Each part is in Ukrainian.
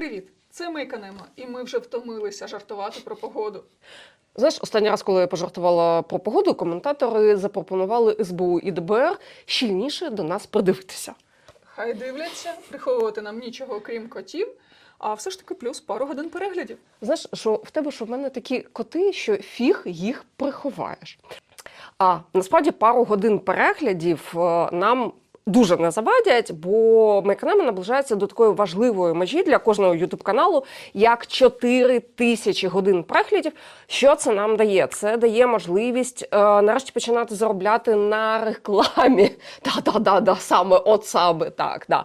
Привіт! Це Мейка Немо, і ми вже втомилися жартувати про погоду. Знаєш, останній раз, коли я пожартувала про погоду, коментатори запропонували СБУ і ДБР щільніше до нас придивитися. Хай дивляться, приховувати нам нічого, окрім котів, а все ж таки плюс пару годин переглядів. Знаєш, що в тебе що в мене такі коти, що фіг їх приховаєш. А насправді пару годин переглядів е, нам дуже не завадять, бо Мейкнема наближається до такої важливої межі для кожного ютуб каналу, як 4 тисячі годин переглядів. Що це нам дає? Це дає можливість е, нарешті починати заробляти на рекламі. Да-да-да, саме от саме так. Да.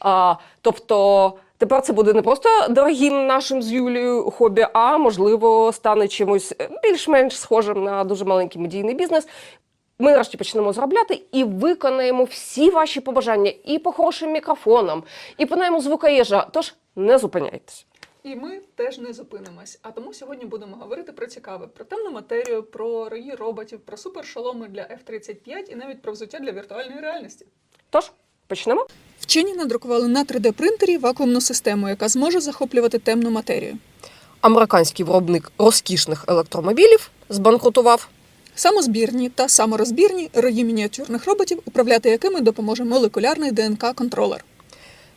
А, тобто. Тепер це буде не просто дорогим нашим з Юлією хобі, а можливо стане чимось більш-менш схожим на дуже маленький медійний бізнес. Ми нарешті почнемо заробляти і виконаємо всі ваші побажання і по хорошим мікрофонам, і по найму звукоєжа. Тож не зупиняйтесь. І ми теж не зупинимось. А тому сьогодні будемо говорити про цікаве, про темну матерію, про рої роботів, про супершоломи для F-35 і навіть про взуття для віртуальної реальності. Тож почнемо. Вчені надрукували на 3D-принтері вакуумну систему, яка зможе захоплювати темну матерію. Американський виробник розкішних електромобілів збанкрутував. Самозбірні та саморозбірні рої мініатюрних роботів, управляти якими допоможе молекулярний ДНК-контролер.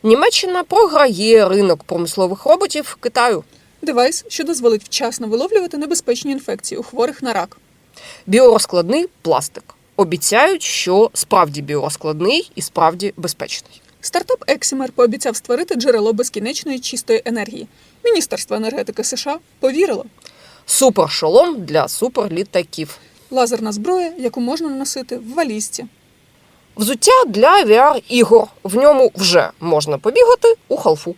Німеччина програє ринок промислових роботів Китаю. Девайс, що дозволить вчасно виловлювати небезпечні інфекції у хворих на рак. Біорозкладний пластик. Обіцяють, що справді біорозкладний і справді безпечний. Стартап Ексімер пообіцяв створити джерело безкінечної чистої енергії. Міністерство енергетики США повірило. Супершолом для суперлітаків. Лазерна зброя, яку можна носити в валізці. Взуття для VR ігор. В ньому вже можна побігати у халфу.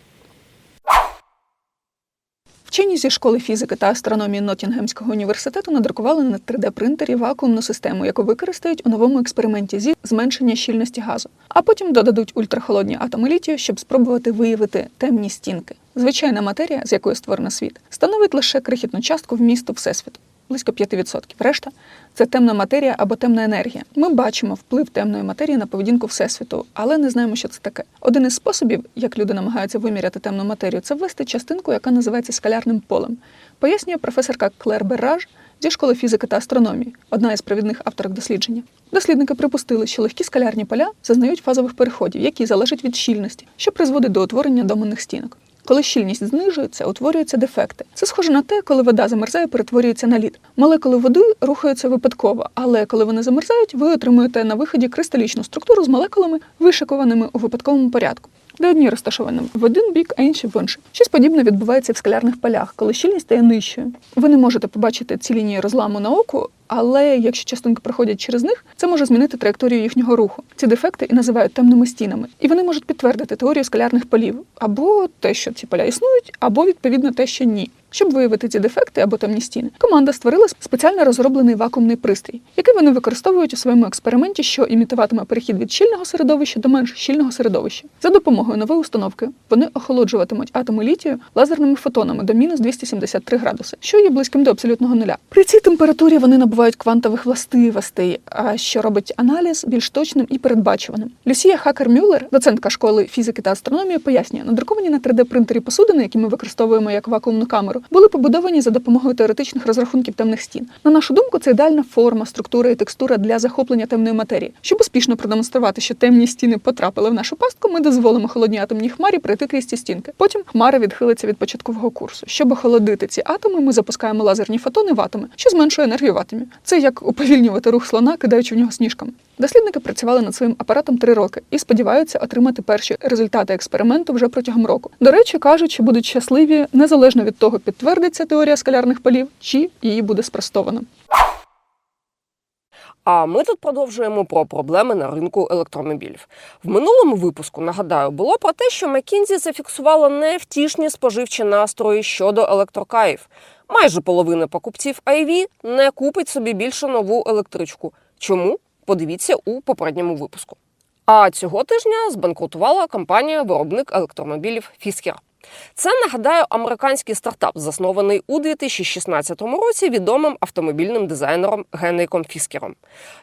Вчені зі школи фізики та астрономії Ноттінгемського університету надрукували на 3D-принтері вакуумну систему, яку використають у новому експерименті зі зменшення щільності газу, а потім додадуть ультрахолодні атоми літію, щоб спробувати виявити темні стінки. Звичайна матерія, з якої створено світ, становить лише крихітну частку вмісту всесвіту. Близько 5%. Решта це темна матерія або темна енергія. Ми бачимо вплив темної матерії на поведінку всесвіту, але не знаємо, що це таке. Один із способів, як люди намагаються виміряти темну матерію, це ввести частинку, яка називається скалярним полем. Пояснює професорка Клер Берраж зі школи фізики та астрономії, одна із провідних авторок дослідження. Дослідники припустили, що легкі скалярні поля зазнають фазових переходів, які залежать від щільності, що призводить до утворення доменних стінок. Коли щільність знижується, утворюються дефекти. Це схоже на те, коли вода замерзає, перетворюється на лід. Молекули води рухаються випадково, але коли вони замерзають, ви отримуєте на виході кристалічну структуру з молекулами, вишикованими у випадковому порядку. Де одні розташовані в один бік, а інші в інший. Щось подібне відбувається в скалярних полях, коли щільність стає нижчою. Ви не можете побачити ці лінії розламу на оку, але якщо частинки проходять через них, це може змінити траєкторію їхнього руху. Ці дефекти і називають темними стінами, і вони можуть підтвердити теорію скалярних полів або те, що ці поля існують, або відповідно те, що ні. Щоб виявити ці дефекти або темні стіни, команда створила спеціально розроблений вакуумний пристрій, який вони використовують у своєму експерименті, що імітуватиме перехід від щільного середовища до менш щільного середовища. За допомогою нової установки вони охолоджуватимуть атоми літію лазерними фотонами до мінус 273 градуси, що є близьким до абсолютного нуля. При цій температурі вони набувають квантових властивостей, а що робить аналіз більш точним і передбачуваним. Люсія Хакер Мюллер, доцентка школи фізики та астрономії, пояснює, надруковані на 3D принтері посудини, які ми використовуємо як вакуумну камеру, були побудовані за допомогою теоретичних розрахунків темних стін. На нашу думку, це ідеальна форма, структура і текстура для захоплення темної матерії. Щоб успішно продемонструвати, що темні стіни потрапили в нашу пастку, ми дозволимо холодній атомній хмарі пройти крізь ці стінки. Потім хмара відхилиться від початкового курсу. Щоб охолодити ці атоми, ми запускаємо лазерні фотони в атоми, що зменшує енергію в атомі. Це як уповільнювати рух слона, кидаючи в нього сніжками. Дослідники працювали над своїм апаратом три роки і сподіваються отримати перші результати експерименту вже протягом року. До речі, кажуть, що будуть щасливі незалежно від того, підтвердиться теорія скалярних полів, чи її буде спростовано. А ми тут продовжуємо про проблеми на ринку електромобілів. В минулому випуску нагадаю було про те, що McKinsey зафіксувала невтішні споживчі настрої щодо електрокаїв. Майже половина покупців IV не купить собі більше нову електричку. Чому? Подивіться у попередньому випуску. А цього тижня збанкрутувала компанія виробник електромобілів Fisker. Це нагадаю американський стартап, заснований у 2016 році відомим автомобільним дизайнером Генріком Фіскером.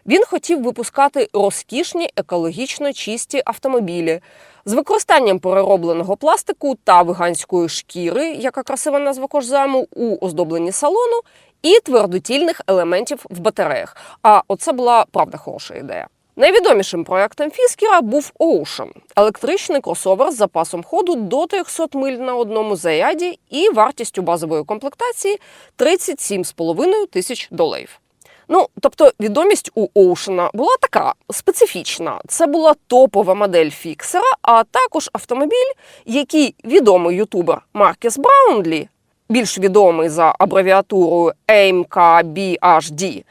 Він хотів випускати розкішні екологічно чисті автомобілі з використанням переробленого пластику та веганської шкіри, яка красива назва кожзаму, у оздобленні салону, і твердотільних елементів в батареях. А оце була правда хороша ідея. Найвідомішим проектом Фіскера був Ocean – електричний кросовер з запасом ходу до 300 миль на одному заряді і вартістю базової комплектації 37,5 тисяч доларів. Ну, тобто, відомість у Оушена була така специфічна. Це була топова модель фіксера, а також автомобіль, який відомий ютубер Маркес Браунлі, більш відомий за абревіатурою AMKBHD,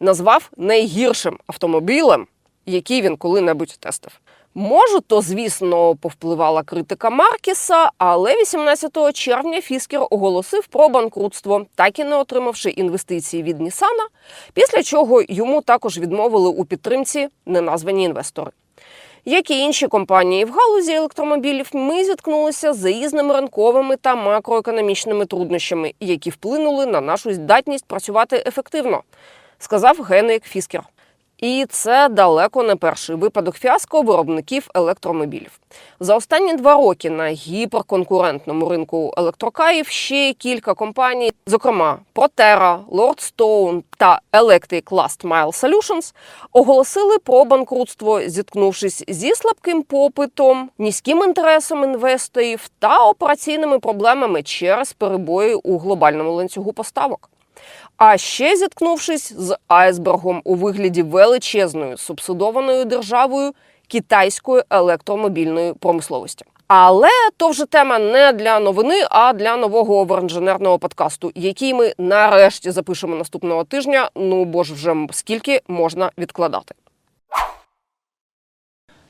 назвав найгіршим автомобілем, який він коли-небудь тестив. Може, то, звісно, повпливала критика Маркіса, але 18 червня Фіскер оголосив про банкрутство, так і не отримавши інвестиції від Нісана, після чого йому також відмовили у підтримці неназвані інвестори. Як і інші компанії в галузі електромобілів, ми зіткнулися з різними ринковими та макроекономічними труднощами, які вплинули на нашу здатність працювати ефективно, сказав Генрік Фіскер. І це далеко не перший випадок фіаско виробників електромобілів. За останні два роки на гіперконкурентному ринку електрокарів ще кілька компаній, зокрема Proterra, Lordstone та Electric Last Mile Solutions, оголосили про банкрутство, зіткнувшись зі слабким попитом, низьким інтересом інвесторів та операційними проблемами через перебої у глобальному ланцюгу поставок. А ще зіткнувшись з айсбергом у вигляді величезної субсидованою державою китайської електромобільної промисловості. Але то вже тема не для новини, а для нового оверінженерного подкасту, який ми нарешті запишемо наступного тижня. Ну бо ж вже скільки можна відкладати.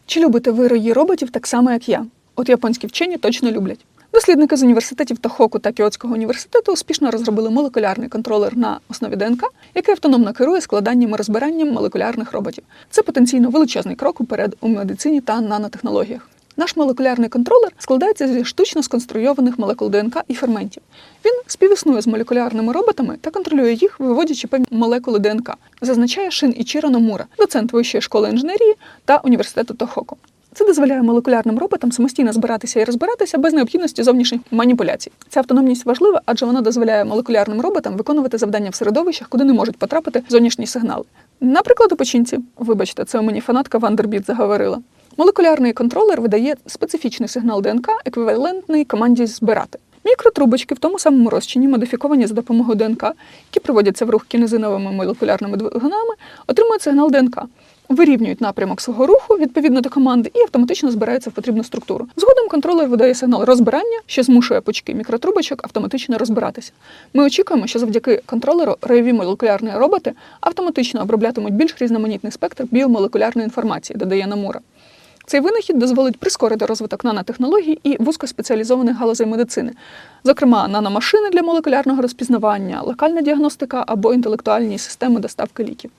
Чи любите ви рої роботів так само, як я? От японські вчені точно люблять. Дослідники з університетів Тохоку та Кіотського університету успішно розробили молекулярний контролер на основі ДНК, який автономно керує складанням і розбиранням молекулярних роботів. Це потенційно величезний крок уперед у медицині та нанотехнологіях. Наш молекулярний контролер складається зі штучно сконструйованих молекул ДНК і ферментів. Він співіснує з молекулярними роботами та контролює їх, виводячи певні молекули ДНК, зазначає Шин Ічіро Номура, доцент Вищої школи інженерії та університету Тохоку. Це дозволяє молекулярним роботам самостійно збиратися і розбиратися без необхідності зовнішніх маніпуляцій. Ця автономність важлива, адже вона дозволяє молекулярним роботам виконувати завдання в середовищах, куди не можуть потрапити зовнішні сигнали. Наприклад, у печінці. Вибачте, це у мені фанатка Вандербіт заговорила. Молекулярний контролер видає специфічний сигнал ДНК, еквівалентний команді збирати. Мікротрубочки в тому самому розчині, модифіковані за допомогою ДНК, які проводяться в рух кінезиновими молекулярними двигунами, отримують сигнал ДНК, вирівнюють напрямок свого руху відповідно до команди і автоматично збираються в потрібну структуру. Згодом контролер видає сигнал розбирання, що змушує пучки мікротрубочок автоматично розбиратися. Ми очікуємо, що завдяки контролеру ройові молекулярні роботи автоматично оброблятимуть більш різноманітний спектр біомолекулярної інформації, додає Намура. Цей винахід дозволить прискорити розвиток нанотехнологій і вузькоспеціалізованих галузей медицини, зокрема наномашини для молекулярного розпізнавання, локальна діагностика або інтелектуальні системи доставки ліків.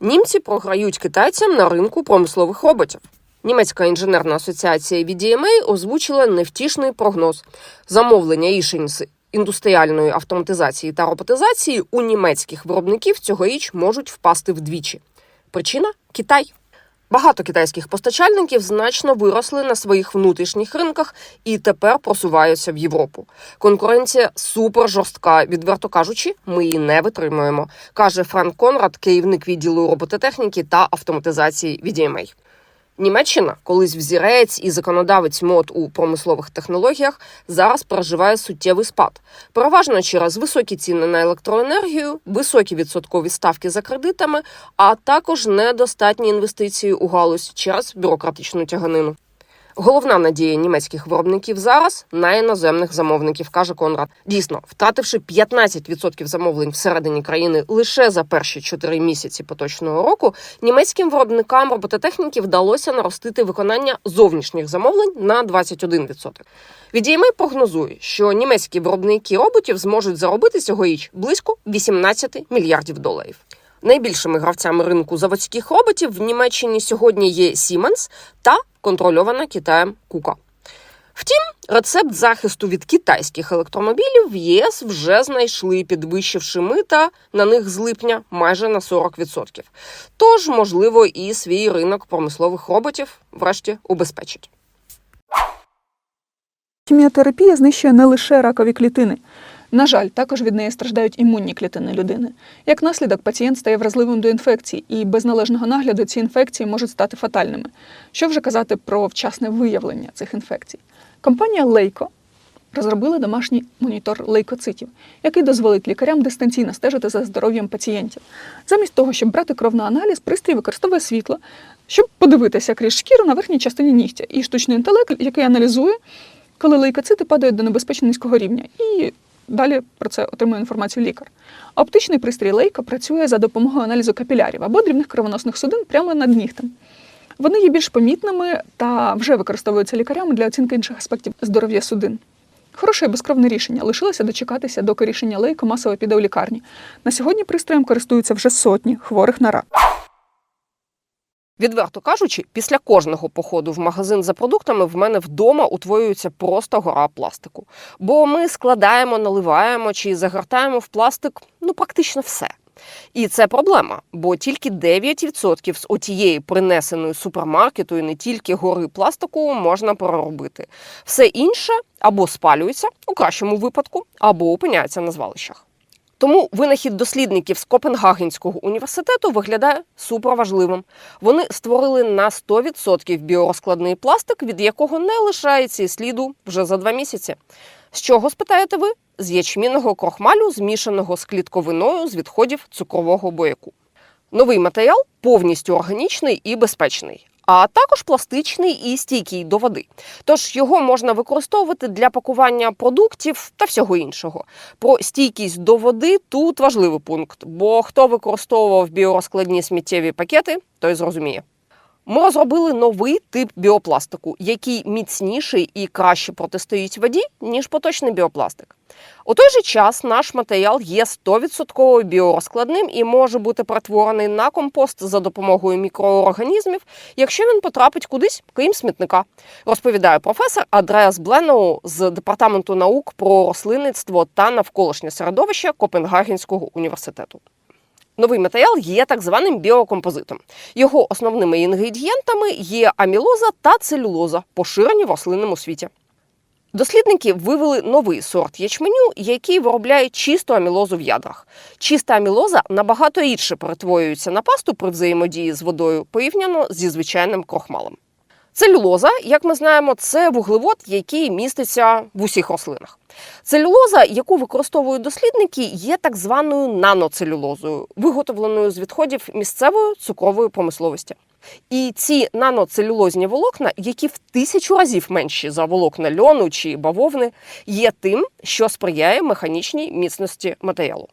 Німці програють китайцям на ринку промислових роботів. Німецька інженерна асоціація VDMA озвучила невтішний прогноз замовлення рішень з індустріальної автоматизації та роботизації у німецьких виробників цьогоріч можуть впасти вдвічі. Причина Китай. Багато китайських постачальників значно виросли на своїх внутрішніх ринках і тепер просуваються в Європу. Конкуренція супер жорстка. Відверто кажучи, ми її не витримуємо, каже Франк Конрад, керівник відділу робототехніки та автоматизації VDMA. Німеччина, колись взірець і законодавець мод у промислових технологіях, зараз переживає суттєвий спад, переважно через високі ціни на електроенергію, високі відсоткові ставки за кредитами, а також недостатні інвестиції у галузь через бюрократичну тяганину. Головна надія німецьких виробників зараз на іноземних замовників, каже Конрад. Дійсно, втративши 15% замовлень всередині країни лише за перші 4 місяці поточного року, німецьким виробникам робототехніки вдалося наростити виконання зовнішніх замовлень на 21%. VDMA прогнозує, що німецькі виробники роботів зможуть заробити цьогоріч близько 18 мільярдів доларів. Найбільшими гравцями ринку заводських роботів в Німеччині сьогодні є Siemens та контрольована Китаєм Кука. Втім, рецепт захисту від китайських електромобілів в ЄС вже знайшли, підвищивши мита на них з липня майже на 40%. Тож, можливо, і свій ринок промислових роботів врешті убезпечить. Хіміотерапія знищує не лише ракові клітини. На жаль, також від неї страждають імунні клітини людини. Як наслідок, пацієнт стає вразливим до інфекцій, і без належного нагляду ці інфекції можуть стати фатальними. Що вже казати про вчасне виявлення цих інфекцій? Компанія Leico розробила домашній монітор лейкоцитів, який дозволить лікарям дистанційно стежити за здоров'ям пацієнтів. Замість того, щоб брати кров на аналіз, пристрій використовує світло, щоб подивитися крізь шкіру на верхній частині нігтя, і штучний інтелект, який аналізує, коли лейкоцити падають до небезпечно низького рівня, і далі про це отримує інформацію лікар. Оптичний пристрій Leica працює за допомогою аналізу капілярів або дрібних кровоносних судин прямо над нігтем. Вони є більш помітними та вже використовуються лікарями для оцінки інших аспектів здоров'я судин. Хороше і безкровне рішення. Лишилося дочекатися, доки рішення Лейко масово піде у лікарні. На сьогодні пристроєм користуються вже сотні хворих на рак. Відверто кажучи, після кожного походу в магазин за продуктами в мене вдома утворюється просто гора пластику. Бо ми складаємо, наливаємо чи загортаємо в пластик ну практично все. І це проблема, бо тільки 9% з отієї принесеної супермаркету і не тільки гори пластику можна переробити. Все інше або спалюється у кращому випадку, або опиняється на звалищах. Тому винахід дослідників з Копенгагенського університету виглядає суперважливим. Вони створили на 100% біорозкладний пластик, від якого не лишається і сліду вже за два місяці. З чого спитаєте ви? З ячмінного крохмалю, змішаного з клітковиною з відходів цукрового бояку. Новий матеріал повністю органічний і безпечний, а також пластичний і стійкий до води. Тож його можна використовувати для пакування продуктів та всього іншого. Про стійкість до води тут важливий пункт, бо хто використовував біорозкладні сміттєві пакети, той зрозуміє. Ми розробили новий тип біопластику, який міцніший і краще протистоїть воді, ніж поточний біопластик. У той же час наш матеріал є 100% біорозкладним і може бути перетворений на компост за допомогою мікроорганізмів, якщо він потрапить кудись, крім смітника, розповідає професор Андреас Бленоу з департаменту наук про рослинництво та навколишнє середовище Копенгагенського університету. Новий матеріал є так званим біокомпозитом. Його основними інгредієнтами є амілоза та целюлоза, поширені в рослинному світі. Дослідники вивели новий сорт ячменю, який виробляє чисту амілозу в ядрах. Чиста амілоза набагато рідше перетворюється на пасту при взаємодії з водою порівняно зі звичайним крохмалем. Целюлоза, як ми знаємо, це вуглевод, який міститься в усіх рослинах. Целюлоза, яку використовують дослідники, є так званою наноцелюлозою, виготовленою з відходів місцевої цукрової промисловості. І ці наноцелюлозні волокна, які в тисячу разів менші за волокна льону чи бавовни, є тим, що сприяє механічній міцності матеріалу.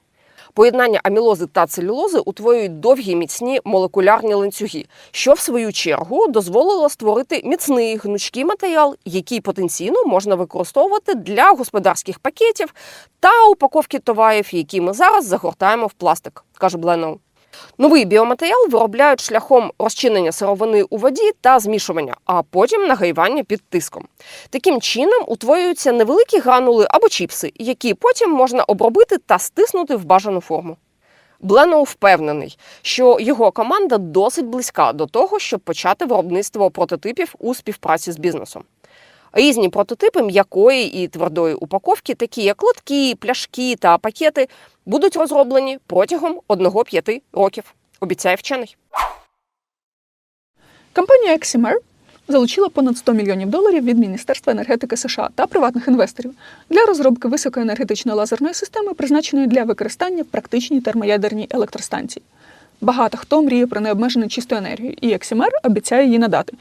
Поєднання амілози та целюлози утворюють довгі міцні молекулярні ланцюги, що в свою чергу дозволило створити міцний гнучкий матеріал, який потенційно можна використовувати для господарських пакетів та упаковки товарів, які ми зараз загортаємо в пластик, каже Бленоу. Новий біоматеріал виробляють шляхом розчинення сировини у воді та змішування, а потім нагрівання під тиском. Таким чином утворюються невеликі гранули або чіпси, які потім можна обробити та стиснути в бажану форму. Бленоу впевнений, що його команда досить близька до того, щоб почати виробництво прототипів у співпраці з бізнесом. Різні прототипи м'якої і твердої упаковки, такі як лотки, пляшки та пакети, будуть розроблені протягом 1-5 років, обіцяє вчений. Компанія Eximer залучила понад 100 мільйонів доларів від Міністерства енергетики США та приватних інвесторів для розробки високоенергетичної лазерної системи, призначеної для використання в практичній термоядерній електростанції. Багато хто мріє про необмежену чисту енергію, і Eximer обіцяє її надати.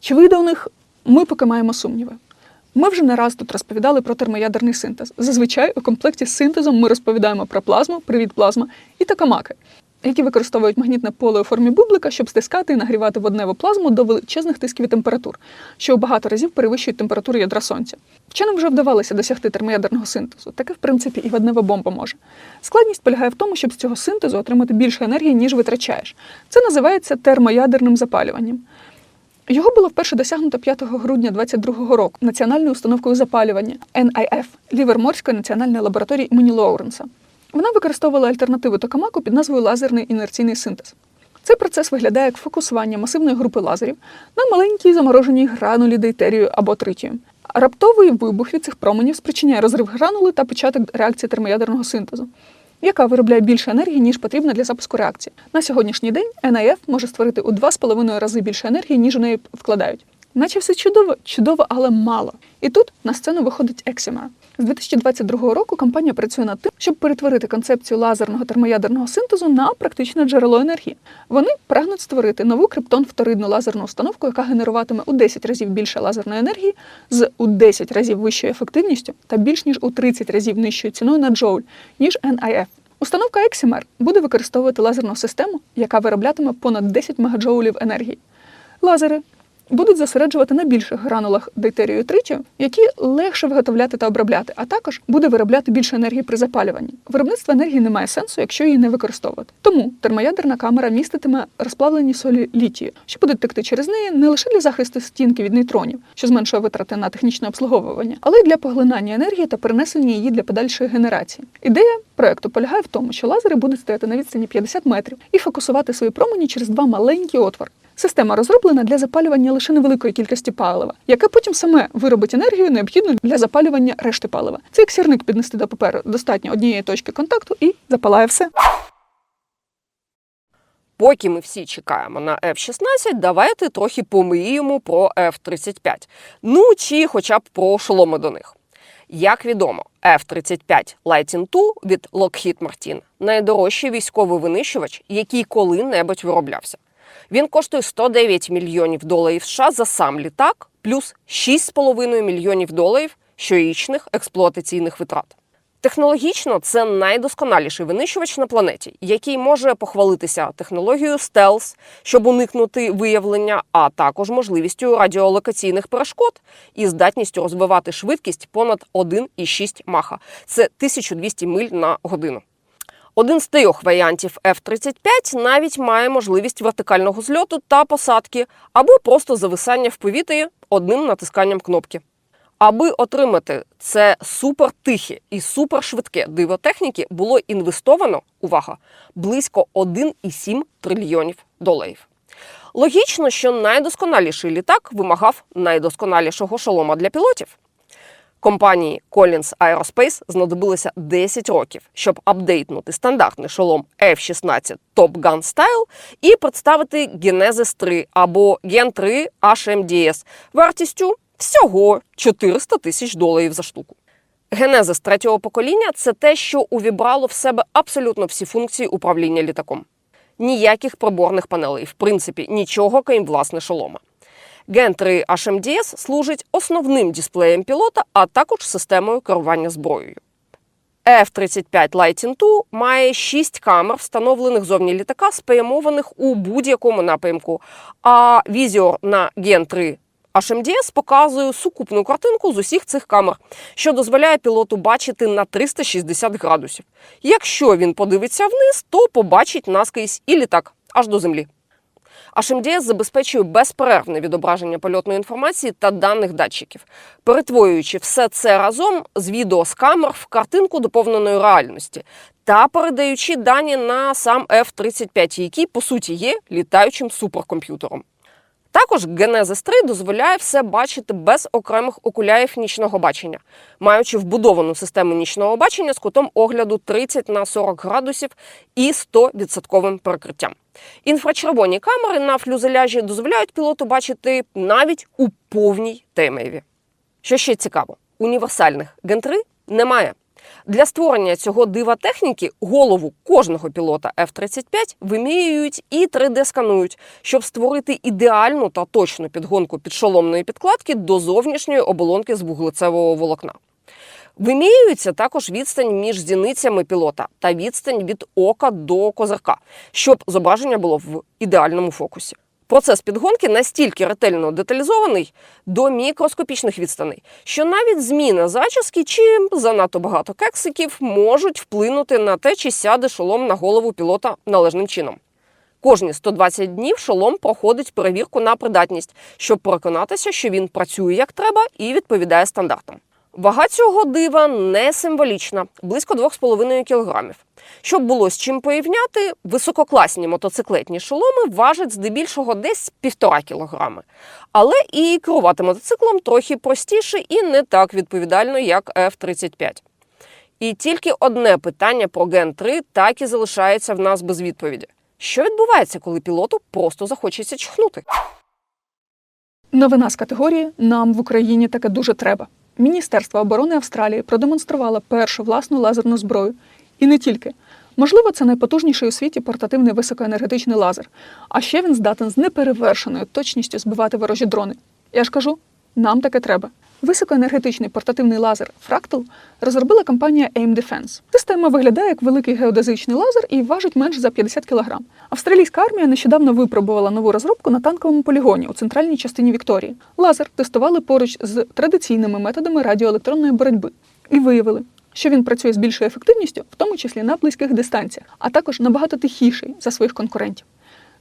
Чи вийде у них? Ми поки маємо сумніви. Ми вже не раз тут розповідали про термоядерний синтез. Зазвичай у комплекті з синтезом ми розповідаємо про плазму, привід плазма і токамаки, які використовують магнітне поле у формі бублика, щоб стискати і нагрівати водневу плазму до величезних тисків і температур, що у багато разів перевищують температуру ядра сонця. Вченим вже вдавалося досягти термоядерного синтезу. Таке, в принципі, і воднева бомба може. Складність полягає в тому, щоб з цього синтезу отримати більше енергії, ніж витрачаєш. Це називається термоядерним запалюванням. Його було вперше досягнуто 5 грудня 2022 року національною установкою запалювання NIF Ліверморської національної лабораторії імені Лоуренса. Вона використовувала альтернативу токамаку під назвою лазерний інерційний синтез. Цей процес виглядає як фокусування масивної групи лазерів на маленькій замороженій гранулі дейтерію або тритію. Раптовий вибух від цих променів спричиняє розрив гранули та початок реакції термоядерного синтезу, яка виробляє більше енергії, ніж потрібно для запуску реакції. На сьогоднішній день NIF може створити у 2,5 рази більше енергії, ніж у неї вкладають. Наче все чудово, чудово, але мало. І тут на сцену виходить Ексімер. З 2022 року компанія працює над тим, щоб перетворити концепцію лазерного термоядерного синтезу на практичне джерело енергії. Вони прагнуть створити нову криптон вторидну лазерну установку, яка генеруватиме у 10 разів більше лазерної енергії з у 10 разів вищою ефективністю та більш ніж у 30 разів нижчою ціною на джоуль, ніж NIF. Установка Eximer буде використовувати лазерну систему, яка вироблятиме понад 10 мегаджоулів енергії. Лазери будуть зосереджувати на більших гранулах дейтерію тритію, які легше виготовляти та обробляти, а також буде виробляти більше енергії при запалюванні. Виробництво енергії не має сенсу, якщо її не використовувати. Тому термоядерна камера міститиме розплавлені солі літію, що будуть текти через неї не лише для захисту стінки від нейтронів, що зменшує витрати на технічне обслуговування, але й для поглинання енергії та перенесення її для подальшої генерації. Ідея проекту полягає в тому, що лазери будуть стояти на відстані 50 метрів і фокусувати свої промені через два маленькі отвори. Система розроблена для запалювання лише невеликої кількості палива, яке потім саме виробить енергію, необхідну для запалювання решти палива. Це як сірник піднести до паперу достатньо однієї точки контакту і запалає все. Поки ми всі чекаємо на F-16, давайте трохи помріємо про F-35. Ну чи хоча б про шоломи до них. Як відомо, F-35 Lightning II від Lockheed Martin – найдорожчий військовий винищувач, який коли-небудь вироблявся. Він коштує 109 мільйонів доларів США за сам літак, плюс 6,5 мільйонів доларів щорічних експлуатаційних витрат. Технологічно це найдосконаліший винищувач на планеті, який може похвалитися технологією стелс, щоб уникнути виявлення, а також можливістю радіолокаційних перешкод і здатністю розвивати швидкість понад 1,6 маха. Це 1200 миль на годину. Один з трьох варіантів F-35 навіть має можливість вертикального зльоту та посадки або просто зависання в повітрі одним натисканням кнопки. Аби отримати це супертихе і супершвидке диво техніки, було інвестовано увага близько 1,7 трильйонів доларів. Логічно, що найдосконаліший літак вимагав найдосконалішого шолома для пілотів. Компанії Collins Aerospace знадобилося 10 років, щоб апдейтнути стандартний шолом F-16 Top Gun Style і представити Genesis 3 або Gen 3 HMDS вартістю всього 400 тисяч доларів за штуку. Генезис третього покоління це те, що увібрало в себе абсолютно всі функції управління літаком. Ніяких приборних панелей, в принципі, нічого крім власне шолома. Gen 3 HMDS служить основним дисплеєм пілота, а також системою керування зброєю. F-35 Lightning II має 6 камер, встановлених зовні літака, спрямованих у будь-якому напрямку. А візіор на Gen 3 HMDS показує сукупну картинку з усіх цих камер, що дозволяє пілоту бачити на 360 градусів. Якщо він подивиться вниз, то побачить наскрізь і літак аж до землі. HMDS забезпечує безперервне відображення польотної інформації та даних датчиків, перетворюючи все це разом з відео з камер в картинку доповненої реальності та передаючи дані на сам F-35, який по суті є літаючим суперкомп'ютером. Також Genesis 3 дозволяє все бачити без окремих окулярів нічного бачення, маючи вбудовану систему нічного бачення з кутом огляду 30 на 40 градусів і 100% перекриттям. Інфрачервоні камери на флюзеляжі дозволяють пілоту бачити навіть у повній темряві. Що ще цікаво, універсальних Gen 3 немає. Для створення цього дива техніки голову кожного пілота F-35 вимірюють і 3D-сканують, щоб створити ідеальну та точну підгонку підшоломної підкладки до зовнішньої оболонки з вуглецевого волокна. Вимірюється також відстань між зіницями пілота та відстань від ока до козирка, щоб зображення було в ідеальному фокусі. Процес підгонки настільки ретельно деталізований до мікроскопічних відстаней, що навіть зміна зачіски чи занадто багато кексиків можуть вплинути на те, чи сяде шолом на голову пілота належним чином. Кожні 120 днів шолом проходить перевірку на придатність, щоб переконатися, що він працює як треба і відповідає стандартам. Вага цього дива не символічна, близько 2,5 кг. Щоб було з чим порівняти, висококласні мотоциклетні шоломи важать здебільшого десь 1,5 кг. Але і керувати мотоциклом трохи простіше і не так відповідально, як F-35. І тільки одне питання про Ген 3 так і залишається в нас без відповіді. Що відбувається, коли пілоту просто захочеться чхнути? Новина з категорії Нам в Україні таке дуже треба. Міністерство оборони Австралії продемонструвало першу власну лазерну зброю. І не тільки. Можливо, це найпотужніший у світі портативний високоенергетичний лазер. А ще він здатен з неперевершеною точністю збивати ворожі дрони. Я ж кажу, нам таке треба. Високоенергетичний портативний лазер Fractal розробила компанія AIM Defense. Система виглядає як великий геодезичний лазер і важить менш за 50 кг. Австралійська армія нещодавно випробувала нову розробку на танковому полігоні у центральній частині Вікторії. Лазер тестували поруч з традиційними методами радіоелектронної боротьби і виявили, що він працює з більшою ефективністю, в тому числі на близьких дистанціях, а також набагато тихіший за своїх конкурентів.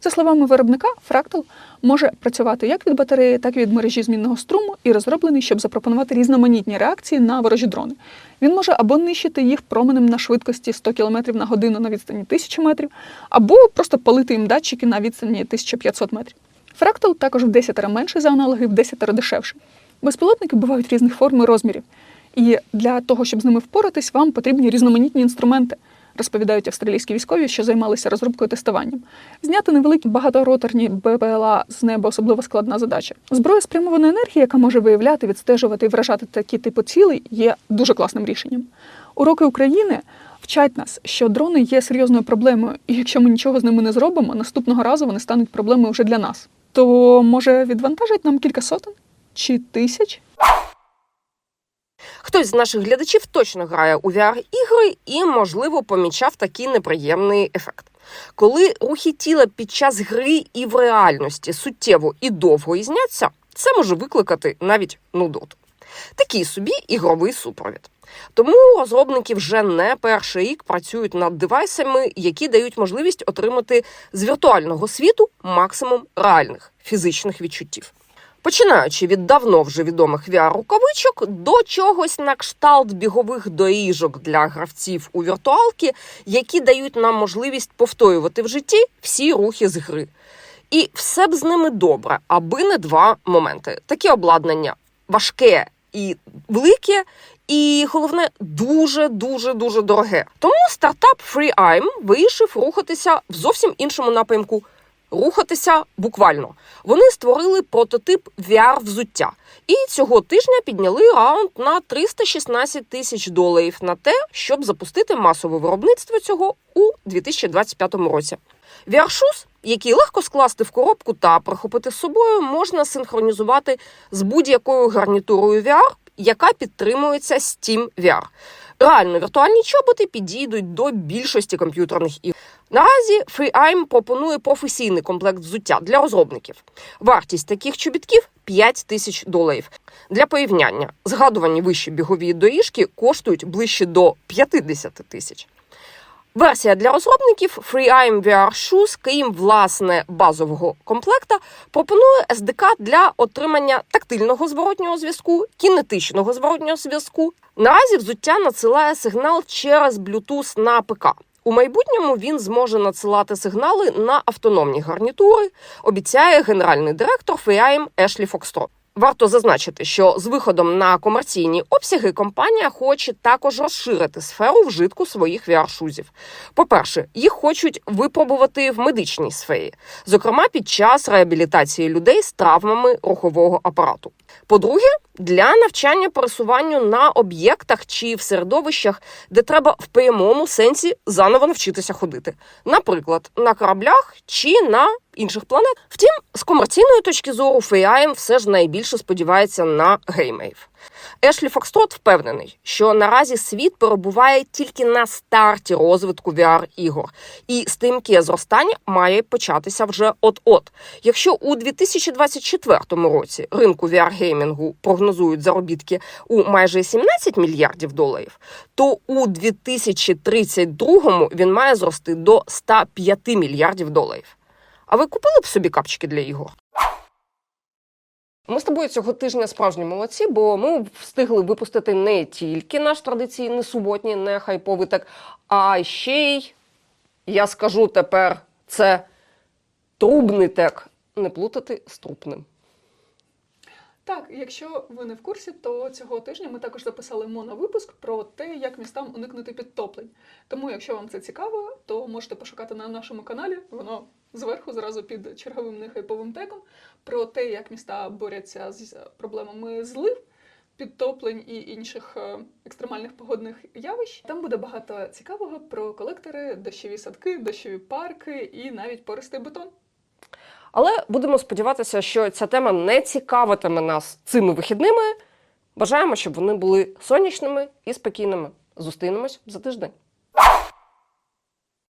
За словами виробника, Fractal може працювати як від батареї, так і від мережі змінного струму і розроблений, щоб запропонувати різноманітні реакції на ворожі дрони. Він може або нищити їх променем на швидкості 100 км на годину на відстані 1000 метрів, або просто палити їм датчики на відстані 1500 метрів. Fractal також в 10 менший за аналоги, в 10 дешевший. Безпілотники бувають різних форм і розмірів. І для того, щоб з ними впоратись, вам потрібні різноманітні інструменти, розповідають австралійські військові, що займалися розробкою тестуванням. Зняти невеликі багатороторні БПЛА з неба особливо складна задача. Зброя спрямованої енергії, яка може виявляти, відстежувати і вражати такі типи цілей, є дуже класним рішенням. Уроки України вчать нас, що дрони є серйозною проблемою, і якщо ми нічого з ними не зробимо, наступного разу вони стануть проблемою вже для нас. То може відвантажать нам кілька сотень чи тисяч? Хтось з наших глядачів точно грає у VR-ігри і, можливо, помічав такий неприємний ефект. Коли рухи тіла під час гри і в реальності суттєво і довго ізняться, це може викликати навіть нудоту. Такий собі ігровий супровід. Тому розробники вже не перший рік працюють над девайсами, які дають можливість отримати з віртуального світу максимум реальних фізичних відчуттів. Починаючи від давно вже відомих VR-рукавичок до чогось на кшталт бігових доріжок для гравців у віртуалки, які дають нам можливість повторювати в житті всі рухи з гри. І все б з ними добре, аби не два моменти. Таке обладнання важке і велике, і головне дуже дуже дуже дороге. Тому стартап FreeIM вирішив рухатися в зовсім іншому напрямку. Рухатися буквально. Вони створили прототип VR-взуття. І цього тижня підняли раунд на 316 тисяч доларів на те, щоб запустити масове виробництво цього у 2025 році. VR-шуз, який легко скласти в коробку та прихопити з собою, можна синхронізувати з будь-якою гарнітурою VR, яка підтримується Steam VR. Реально віртуальні чоботи підійдуть до більшості комп'ютерних ігор. Наразі FreeIM пропонує професійний комплект взуття для розробників. Вартість таких чобітків 5 тисяч доларів. Для порівняння згадувані вищі бігові доріжки коштують ближче до 50 тисяч. Версія для розробників FreeIM VR Shoes, крім власне базового комплекта, пропонує SDK для отримання тактильного зворотнього зв'язку, кінетичного зворотнього зв'язку. Наразі взуття надсилає сигнал через Bluetooth на ПК. У майбутньому він зможе надсилати сигнали на автономні гарнітури, обіцяє генеральний директор FreeIM Ешлі Фокстрот. Варто зазначити, що з виходом на комерційні обсяги компанія хоче також розширити сферу вжитку своїх VR-шузів. По-перше, їх хочуть випробувати в медичній сфері, зокрема під час реабілітації людей з травмами рухового апарату. По-друге, для навчання пересуванню на об'єктах чи в середовищах, де треба в прямому сенсі заново навчитися ходити, наприклад, на кораблях чи на інших планет. Втім, з комерційної точки зору FreeIM все ж найбільше сподівається на геймейв. Ешлі Фокстрот впевнений, що наразі світ перебуває тільки на старті розвитку VR-ігор, і стрімке зростання має початися вже от-от. Якщо у 2024 році ринку VR-геймінгу прогнозують заробітки у майже 17 мільярдів доларів, то у 2032 він має зрости до 105 мільярдів доларів. А ви купили б собі капчики для ігор? Ми з тобою цього тижня справжні молодці, бо ми встигли випустити не тільки наш традиційний суботній не хайповий так, а ще й, я скажу тепер, це трубний тек. Не плутати з трупним. Так, якщо ви не в курсі, то цього тижня ми також записали моновипуск про те, як містам уникнути підтоплень. Тому, якщо вам це цікаво, то можете пошукати на нашому каналі. Воно зверху, зразу під черговим нехайповим теком, про те, як міста борються з проблемами злив. Підтоплень і інших е, екстремальних погодних явищ. Там буде багато цікавого про колектори, дощові садки, дощові парки і навіть пористий бетон. Але будемо сподіватися, що ця тема не цікавитиме нас цими вихідними. Бажаємо, щоб вони були сонячними і спокійними. Зустрінемось за тиждень.